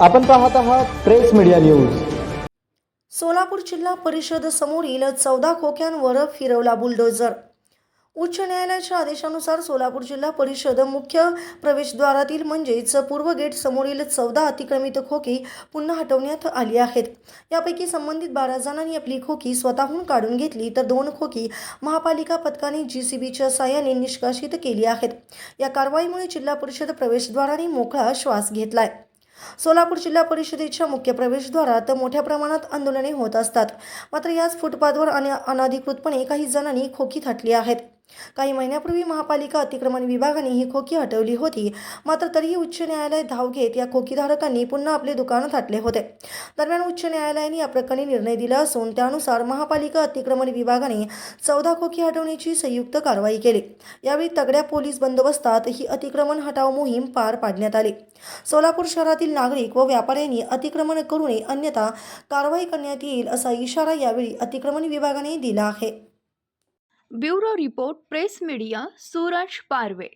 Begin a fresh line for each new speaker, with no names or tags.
आपण पाहत आहात प्रेस मीडिया न्यूज.
सोलापूर जिल्हा परिषद समोरील चौदा खोक्यांवर फिरवला बुलडोजर उच्च न्यायालयाच्या आदेशानुसार सोलापूर जिल्हा परिषद मुख्य प्रवेशद्वारातील म्हणजेच पूर्व गेट समोरील चौदा अतिक्रमित खोकी पुन्हा हटवण्यात आली आहेत. यापैकी संबंधित बारा जणांनी आपली खोकी स्वतःहून काढून घेतली तर दोन खोकी महापालिका पथकाने जी सी बीच्या साह्याने निष्कासित केली आहेत. या कारवाईमुळे जिल्हा परिषद प्रवेशद्वाराने मोकळा श्वास घेतलाय. सोलापूर जिल्हा परिषदेच्या मुख्य प्रवेशद्वारात मोठ्या प्रमाणात आंदोलने होत असतात. मात्र याच फुटपाथवर आणि अनाधिकृतपणे काही जणांनी खोकी थाटली आहेत. काही महिन्यापूर्वी महापालिका अतिक्रमण विभागाने ही खोकी हटवली होती. मात्र तरीही उच्च न्यायालय धाव घेत या खोकीधारकांनी पुन्हा आपले दुकान थाटले होते. दरम्यान उच्च न्यायालयाने या प्रकरणी निर्णय दिला असून त्यानुसार महापालिका अतिक्रमण विभागाने चौदा खोकी हटवण्याची संयुक्त कारवाई केली. यावेळी तगड्या पोलीस बंदोबस्तात ही अतिक्रमण हटाव मोहीम पार पाडण्यात आली. सोलापूर शहरातील नागरिक व व्यापाऱ्यांनी अतिक्रमण करू नये अन्यथा कारवाई करण्यात येईल असा इशारा यावेळी अतिक्रमण विभागाने दिला आहे.
Bureau report press media Suraj Parve